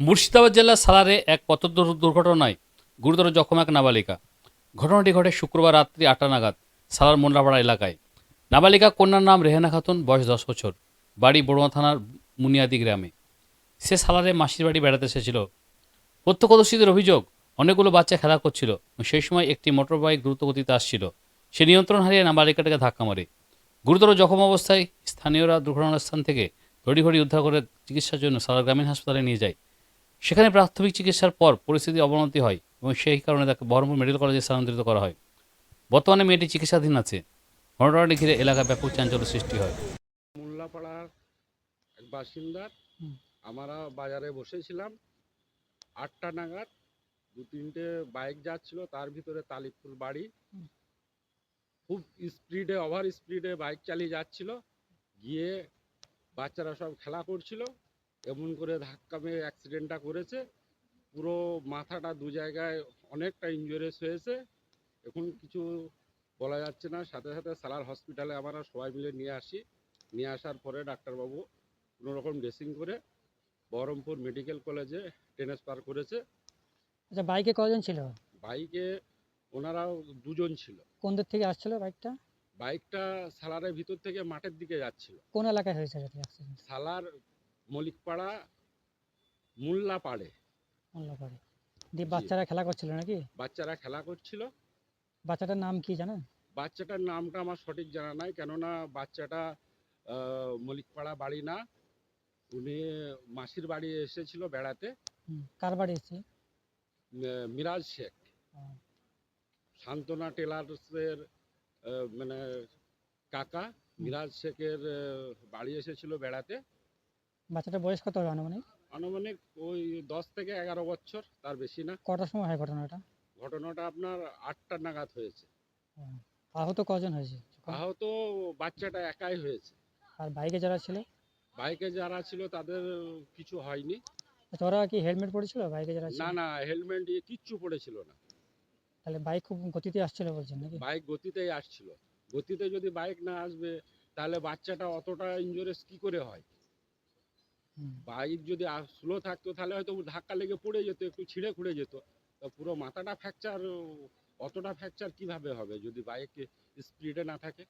মুর্শিদাবাদ জেলার সালারে এক পথ দুর- দুর্ঘটনায় গুরুতর জখম এক নাবালিকা। ঘটনাটি ঘটে শুক্রবার রাত্রি আটটা নাগাদ সালার মোন্ডাপাড়া এলাকায়। নাবালিকা কন্যার নাম রেহানা খাতুন, বয়স দশ বছর, বাড়ি বড়ুয়া থানার মুনিয়াদি গ্রামে। সে সালারে মাসির বাড়ি বেড়াতে এসেছিল। প্রত্যক্ষদর্শীদের অভিযোগ, অনেকগুলো বাচ্চা খেলা করছিল সেই সময় একটি মোটর বাইক দ্রুত গতিতে আসছিল। সে নিয়ন্ত্রণ হারিয়ে নাবালিকাটাকে ধাক্কা মারে। গুরুতর জখম অবস্থায় স্থানীয়রা দুর্ঘটনাস্থান থেকে তড়িঘড়ি উদ্ধার করে চিকিৎসার জন্য সালার গ্রামীণ হাসপাতালে নিয়ে যায়। সেখানে প্রাথমিক চিকিৎসার পর পরিস্থিতি অবনতি হয় এবং সেই কারণে তাকে বহরমপুর মেডিকেল কলেজে স্থানান্তরিত করা হয়। বর্তমানে মেয়েটি চিকিৎসাধীন আছে। ঘটনাটি ঘিরে এলাকায় ব্যাপক চাঞ্চল্য সৃষ্টি হয়। মোল্লাপাড়ার এক বাসিন্দার আমরা বাজারে বসেছিলাম। আটটা নাগাদ দু তিনটে বাইক যাচ্ছিল তার ভিতরে তালিপুর বাড়ি। খুব স্পিডে ওভার স্পিডে বাইক চালিয়ে যাচ্ছিল। গিয়ে বাচ্চারা সব খেলা করছিল। এমন করে ধাক্কা মেরে অ্যাক্সিডেন্টটা করেছে। পুরো মাথাটা দু জায়গায় অনেকটা ইঞ্জুরিস হয়েছে। এখন কিছু বলা যাচ্ছে না। সাথে সাথে সালার হসপিটালে আমরা সবাই মিলে নিয়ে আসি। নিয়ে আসার পরে ডাক্তারবাবু কোনো রকম ড্রেসিং করে বহরমপুর মেডিকেল কলেজে ট্রান্সফার করেছে। আচ্ছা বাইকে কজন ছিল? বাইকে ওনারাও দুজন ছিল। কোন দিক থেকে আসছিল বাইকটা বাইকটা সালারের ভিতর থেকে মাঠের দিকে যাচ্ছিল। কোন এলাকায় হয়েছে সালার মলিকপাড়া মুল্লা পাড়ে মোল্লাপাড়ে। দিয়ে বাচ্চারা খেলা করছিল নাকি? বাচ্চারা খেলা করছিল। বাচ্চাটার নাম কি জানেন? বাচ্চাটার নামটা আমার সঠিক জানা নাই কেননা বাচ্চাটা মলিকপাড়া বাড়ি না। উনি মাসির বাড়ি এসেছিল বেড়াতে। কার বাড়ি এসছে? মিরাজ শেখ। সান্ত্বনা টেলার্সের মানে কাকা মিরাজ শেখের বাড়ি এসেছিল বেড়াতে। বাচ্চাটার বয়স কত হবে আনুমানিক? আনুমানিক ওই দশ থেকে এগারো বছর তার বেশি না। কটার সময় হয় ঘটনাটা? ঘটনাটা আপনার আটটা নাগাদ হয়েছে। আহত কজন হয়েছে? আহত বাচ্চাটা একাই হয়েছে। আর বাইকে যারা ছিল? বাইকে যারা ছিল তাদের কিছু হয়নি। আচ্ছা, ওরা কি হেলমেট পরেছিল? বাইকে যারা ছিল? না না হেলমেট দিয়ে কিচ্ছু পড়েছিল না। তাহলে বাইক খুব গতিতে আসছিল বলছেন নাকি? বাইক গতিতেই আসছিল। গতিতে যদি বাইক না আসবে তাহলে বাচ্চাটা অতটা ইঞ্জুরিস কি করে হয়? বাইক যদি স্লো থাকতো তাহলে হয়তো ধাক্কা লেগে পড়ে যেত, একটু ছিঁড়ে খুঁড়ে যেত। তা পুরো মাথাটা ফ্র্যাকচার অতটা ফ্র্যাকচার কীভাবে হবে যদি বাইক স্পিডে না থাকে?